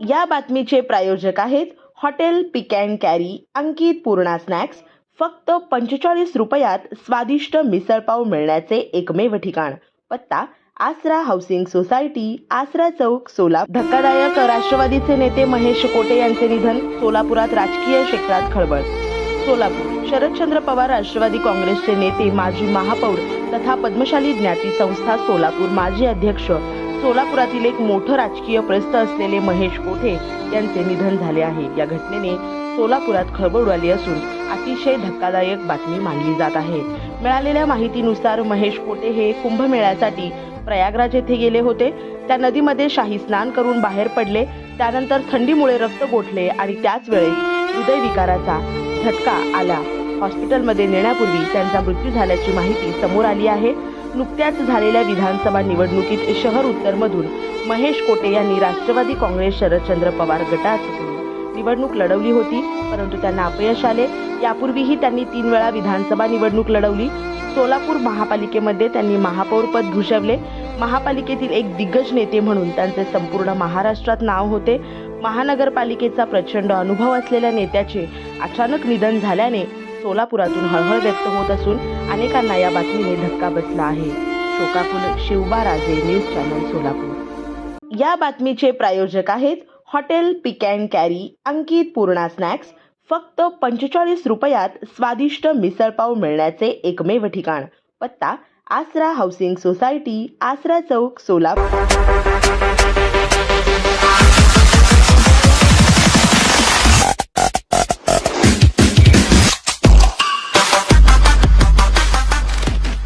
या बातमीचे प्रायोजक आहेत hotel pick and carry Ankit Purna snacks. फक्त पंचेचाळीस रुपयात स्वादिष्ट मिसळपाव मिळण्याचे एकमेव ठिकाण. पत्ता आसरा हाऊसिंग सोसायटी आसरा चौक सोलापूर धक्कादायक राष्ट्रवादीचे नेते महेश कोटे यांचे निधन सोलापुरात राजकीय क्षेत्रात खळबळ. सोलापूर शरदचंद्र पवार राष्ट्रवादी काँग्रेसचे नेते माजी महापौर तथा पद्मशाली ज्ञाती संस्था सोलापूर माजी अध्यक्ष सोलापुरातील एक मोठं राजकीय प्रस्थ असलेले महेश कोठे यांचे निधन झाले आहे. या घटनेने सोलापुरात खळबळ उडाली असून अतिशय धक्कादायक बातमी मानली जात आहे. मिळालेल्या माहितीनुसार महेश कोटे हे कुंभमेळ्यासाठी प्रयागराज येथे गेले होते. त्या नदीमध्ये शाही स्नान करून बाहेर पडले. त्यानंतर थंडीमुळे रक्त गोठले आणि त्याच वेळेस हृदयविकाराचा झटका आला. हॉस्पिटलमध्ये नेण्यापूर्वी त्यांचा मृत्यू झाल्याची माहिती समोर आली आहे. नुकत्याच झालेल्या विधानसभा निवडणुकीत शहर उत्तरमधून महेश कोटे यांनी राष्ट्रवादी काँग्रेस शरदचंद्र पवार गटात निवडणूक लढवली होती परंतु त्यांना अपयश आले. यापूर्वीही त्यांनी तीन वेळा विधानसभा निवडणूक लढवली. सोलापूर महापालिकेमध्ये त्यांनी महापौरपद भूषवले. महापालिकेतील एक दिग्गज नेते म्हणून त्यांचे संपूर्ण महाराष्ट्रात नाव होते. महानगरपालिकेचा प्रचंड अनुभव असलेल्या नेत्याचे अचानक निधन झाल्याने सोलापुरातून हळहळ व्यक्त होत असून अनेकांना या बातमीने धक्का बसला आहे. शोकाकुल शिवबा राजे न्यूज चॅनल सोलापूर. या बातमीचे प्रायोजक आहेत hotel pick and carry Ankit Purna snacks. फक्त पंचेचाळीस रुपयात स्वादिष्ट मिसळपाव मिळण्याचे एकमेव ठिकाण. पत्ता आसरा हाऊसिंग सोसायटी आसरा चौक सोलापूर.